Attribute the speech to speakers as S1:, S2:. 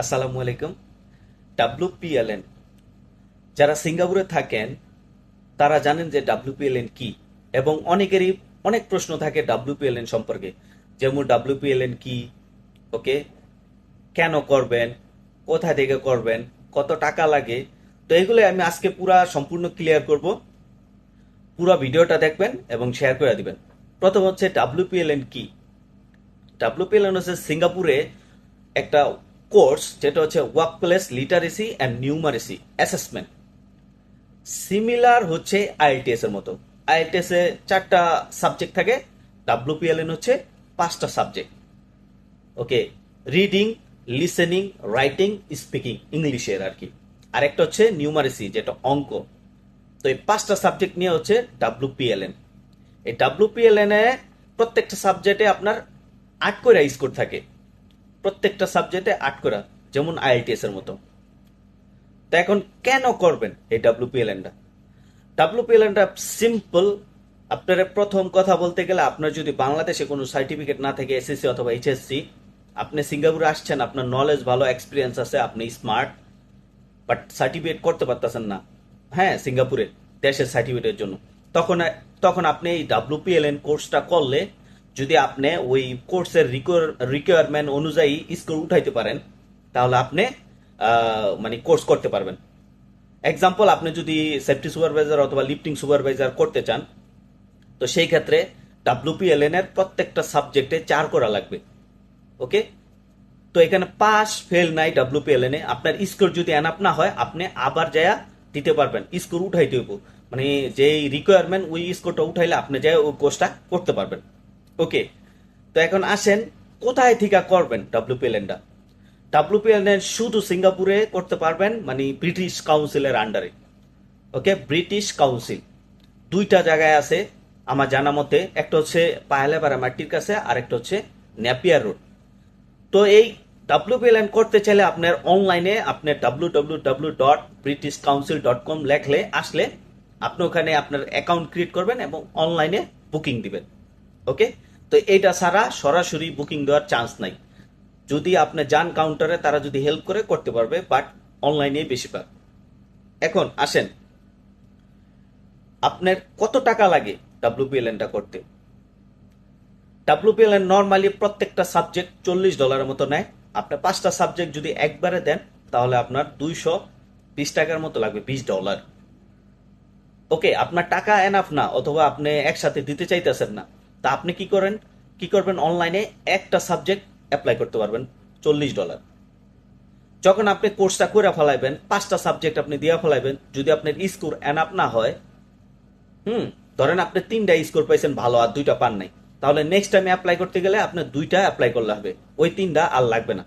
S1: আসসালামু আলাইকুম। ডাব্লুপিএলএন যারা সিঙ্গাপুরে থাকেন, তারা জানেন যে ডাব্লুপিএলএন কি, এবং অনেকেরই অনেক প্রশ্ন থাকে ডাব্লুপিএলএন সম্পর্কে। যেমন ডাব্লুপিএলএন কি, ওকে, কেন করবেন, কোথা থেকে করবেন, কত টাকা লাগে, তো এগুলো আমি আজকে পুরা সম্পূর্ণ ক্লিয়ার করব। পুরো ভিডিওটা দেখবেন এবং শেয়ার করে দিবেন। প্রথম হচ্ছে ডাব্লুপিএলএন কি। ডাব্লুপিএলএন হচ্ছে সিঙ্গাপুরে একটা কোর্স, যেটা হচ্ছে workplace literacy and numeracy assessment similar হচ্ছে আইএলটিএস এর মতো। আইএলটিএস এ চারটা সাবজেক্ট থাকে। ডাব্লুপিএলএন হচ্ছে পাঁচটা subject okay reading listening writing speaking ইংলিশের আর কি। আর একটা হচ্ছে নিউমারেসি, যেটা অঙ্ক। তো এই পাঁচটা সাবজেক্ট নিয়ে হচ্ছে ডাব্লুপিএলএন এই ডাব্লুপিএলএন এ প্রত্যেকটা সাবজেক্টে আপনার আট করে স্কোর থাকে। প্রত্যেকটা সাবজেক্টে আট করা, যেমন আইএলটিএস এর মতো। তা এখন কেন করবেন এই ডাব্লুপিএলএনটা ডাব্লুপিএলএনটা সিম্পল আপনার প্রথম কথা বলতে গেলে আপনার যদি বাংলাদেশে কোনো সার্টিফিকেট না থাকে এসএসসি অথবা এইচএসসি আপনি সিঙ্গাপুরে আসছেন, আপনার নলেজ ভালো এক্সপিরিয়েন্স আছে, আপনি স্মার্ট বাট সার্টিফিকেট করতে পারতেছেন না। হ্যাঁ সিঙ্গাপুরে, দেশের সার্টিফিকেটের জন্য। তখন তখন আপনি এই ডাব্লুপিএলএন কোর্সটা করলে যদি আপনি ওই কোর্সের রিকোয়ারমেন্ট অনুযায়ী স্কোর উঠাইতে পারেন, তাহলে আপনি মানে কোর্স করতে পারবেন। এক্সাম্পল আপনি যদি সেফটি সুপারভাইজার অথবা লিফটিং সুপারভাইজার করতে চান, তো সেই ক্ষেত্রে ডাব্লুপিএলএন এর প্রত্যেকটা সাবজেক্টে চার করা লাগবে। ওকে তো এখানে পাস ফেল নাই ডাব্লুপিএলএন এ আপনার স্কোর যদি এনাপ না হয়, আপনি আবার যায়া দিতে পারবেন স্কোর উঠাইতে হইব। মানে যেই রিকোয়ারমেন্ট ওই স্কোরটা উঠাইলে আপনি যায় ওই কোর্সটা করতে পারবেন। ওকে তো এখন আসেন, কোথায় থেকে করবেন ডাব্লুপিএলএনটা ডাব্লুপিএলএন শুধু সিঙ্গাপুরে করতে পারবেন মানে ব্রিটিশ কাউন্সিলের আন্ডারে ওকে ব্রিটিশ কাউন্সিল দুইটা জায়গায় আছে, আমার জানা মতে, একটা হচ্ছে পায়লাপাড়া মাটির কাছে আর একটা হচ্ছে ন্যাপিয়ার রোড তো এই ডাব্লিউপিএলএন করতে চাইলে আপনার অনলাইনে আপনার W W W dot British Council dot com লেখলে, আসলে আপনি ওখানে আপনার অ্যাকাউন্ট ক্রিয়েট করবেন এবং অনলাইনে বুকিং দিবেন। ওকে তো এইটা ছাড়া সরাসরি বুকিং দেওয়ার চান্স নাই। যদি আপনি যান কাউন্টারে তারা যদি হেল্প করে, করতে পারবে বাট অনলাইনে বেশিরভাগ। এখন আসেন। আপনার কত টাকা লাগে ডাব্লিউপিএলএনটা করতে? ডাব্লিউপিএলএন নর্মালি প্রত্যেকটা সাবজেক্ট চল্লিশ ডলারের মতো নেয়। আপনার পাঁচটা সাবজেক্ট যদি একবারে দেন, তাহলে আপনার দুইশো বিশ টাকার মতো লাগবে, বিশ ডলার ওকে আপনার টাকা এনাফ না, অথবা আপনি একসাথে দিতে চাইতেছেন না। তা আপনি কি করেন? কি করবেন? অনলাইনে একটা সাবজেক্ট অ্যাপ্লাই করতে পারবেন, চল্লিশ ডলার যখন আপনি কোর্সটা করে ফেলাইবেন, পাঁচটা সাবজেক্ট আপনি দিয়ে ফেলাইবেন, যদি আপনার স্কোর এনাপ না হয়, হুম, ধরেন আপনি তিনটা স্কোর পাইছেন ভালো আর দুইটা পান নাই, তাহলে নেক্সট টাইম অ্যাপ্লাই করতে গেলে আপনার দুইটা অ্যাপ্লাই করলে হবে। ওই তিনটা আর লাগবে না।